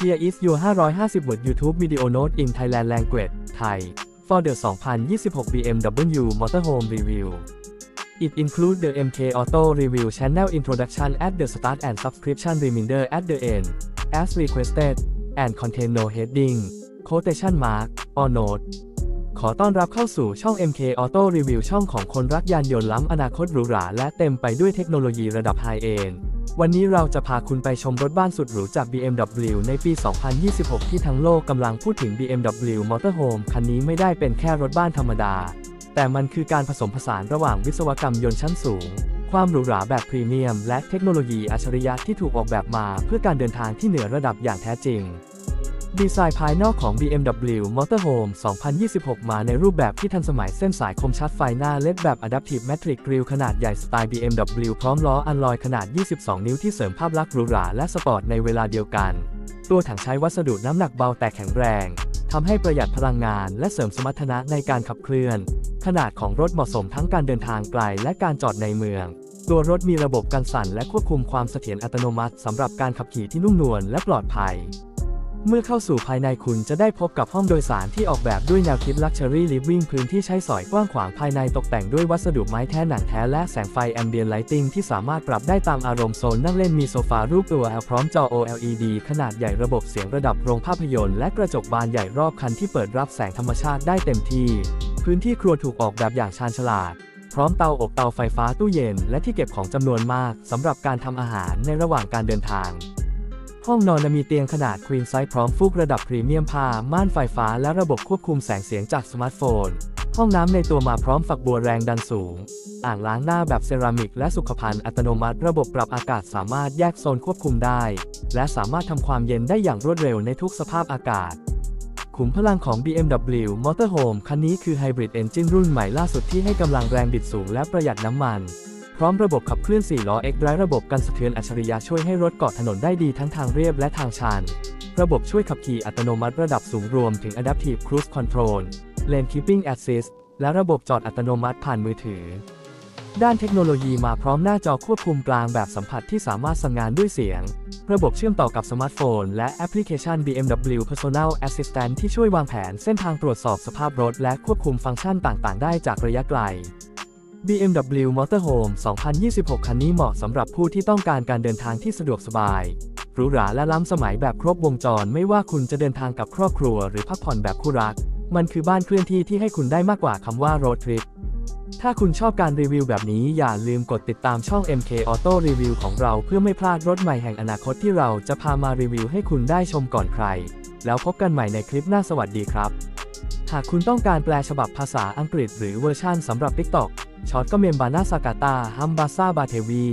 Here is your 550 word YouTube video note in Thailand language Thai for the 2026 BMW Motorhome Review It includes the MK Auto Review channel introduction at the start and subscription reminder at the end, as requested, and contain no heading, quotation mark, or note. ขอต้อนรับเข้าสู่ช่อง MK Auto Review ช่องของคนรักยานยนต์ล้ำอนาคตหรูหราและเต็มไปด้วยเทคโนโลยีระดับไฮเอนด์ วันนี้เราจะพาคุณไปชมรถบ้านสุดหรูจาก BMW ในปี 2026 ที่ทั้งโลกกำลังพูดถึง BMW Motorhome คันนี้ไม่ได้เป็นแค่รถบ้านธรรมดา แต่มันคือการผสมผสานระหว่างวิศวกรรมยนต์ชั้นสูง ความหรูหราแบบพรีเมียม และเทคโนโลยีอัจฉริยะที่ถูกออกแบบมา เพื่อการเดินทางที่เหนือระดับอย่างแท้จริง ดีไซน์ภายนอกของ BMW Motorhome 2026 มาในรูปแบบที่ทันสมัยเส้นสายคมชัดไฟหน้าเลดแบบ Adaptive Matrix Grille ขนาดใหญ่สไตล์ BMW พร้อมล้ออัลลอยขนาด 22 นิ้วที่เสริมภาพลักษณ์หรูหราและสปอร์ตในเวลาเดียวกัน ตัวถังใช้วัสดุน้ำหนักเบาแต่แข็งแรงทำให้ประหยัดพลังงานและเสริมสมรรถนะในการขับเคลื่อน ขนาดของรถเหมาะสมทั้งการเดินทางไกลและการจอดในเมือง ตัวรถมีระบบกันสั่นและควบคุมความเสถียรอัตโนมัติสำหรับการขับขี่ที่นุ่มนวลและปลอดภัย เมื่อเข้าสู่ภายในคุณจะได้พบกับห้องโดยสารที่ออกแบบด้วยแนวคิด Luxury Living พื้นที่ใช้สอยกว้างขวางภายในตกแต่งด้วยวัสดุไม้แท้หนังแท้และแสงไฟ Ambient Lighting ที่สามารถปรับได้ตามอารมณ์โซนนั่งเล่นมีโซฟารูปตัว L พร้อมจอ OLED ขนาดใหญ่ระบบเสียงระดับโรงภาพยนตร์และกระจกบานใหญ่รอบคันที่เปิดรับแสงธรรมชาติได้เต็มที่ พื้นที่ครัวถูกออกแบบอย่างชาญฉลาดพร้อมเตาอบเตาไฟฟ้าตู้เย็น และที่เก็บของจำนวนมากสำหรับการทำอาหารในระหว่างการเดินทาง ห้องนอนมีเตียงขนาดควีนไซส์พร้อมฟูกระดับพรีเมียมผ้าม่านไฟฟ้าและระบบควบคุมแสงเสียงจากสมาร์ทโฟน ห้องน้ำในตัวมาพร้อมฝักบัวแรงดันสูง อ่างล้างหน้าแบบเซรามิกและสุขภัณฑ์อัตโนมัติ ระบบปรับอากาศสามารถแยกโซนควบคุมได้ และสามารถทำความเย็นได้อย่างรวดเร็วในทุกสภาพอากาศ ขุมพลังของ BMW Motorhome คันนี้คือไฮบริดเอนจินรุ่นใหม่ล่าสุดที่ให้กำลังแรงบิดสูงและประหยัดน้ำมัน ร้อมระบบขับเคลื่อน 4 ล้อ X Drive ระบบกันสะเทือนอัจฉริยะช่วยให้รถเกาะถนนได้ดีทั้งทางเรียบและทางชัน ระบบช่วยขับขี่อัตโนมัติระดับสูงรวมถึง Adaptive Cruise Control Lane Keeping Assist และระบบจอดอัตโนมัติผ่านมือถือ ด้านเทคโนโลยีมาพร้อมหน้าจอควบคุมกลางแบบสัมผัสที่สามารถสั่งงานด้วยเสียง ระบบเชื่อมต่อกับสมาร์ทโฟน และแอปพลิเคชัน BMW Personal Assistant ที่ช่วยวางแผนเส้นทางตรวจสอบสภาพรถ และควบคุมฟังก์ชันต่าง ๆ ได้จากระยะไกล BMW Motorhome 2026 คันนี้เหมาะสำหรับผู้ที่ต้องการการเดินทางที่สะดวกสบาย หรูหราและล้ำสมัยแบบครบวงจร ไม่ว่าคุณจะเดินทางกับครอบครัวหรือพักผ่อนแบบคู่รัก มันคือบ้านเคลื่อนที่ที่ให้คุณได้มากกว่าคำว่า road trip ถ้าคุณชอบการรีวิวแบบนี้อย่าลืมกดติดตามช่อง MK Auto Review ของเราเพื่อไม่พลาดรถใหม่แห่งอนาคตที่เราจะพามารีวิวให้คุณได้ชมก่อนใคร แล้วพบกันใหม่ในคลิปหน้าสวัสดีครับ หากคุณต้องการแปลฉบับภาษาอังกฤษหรือเวอร์ชั่นสำหรับ TikTok ช็อตก็เมมบานาสากาตาฮัมบาซาบาเทวี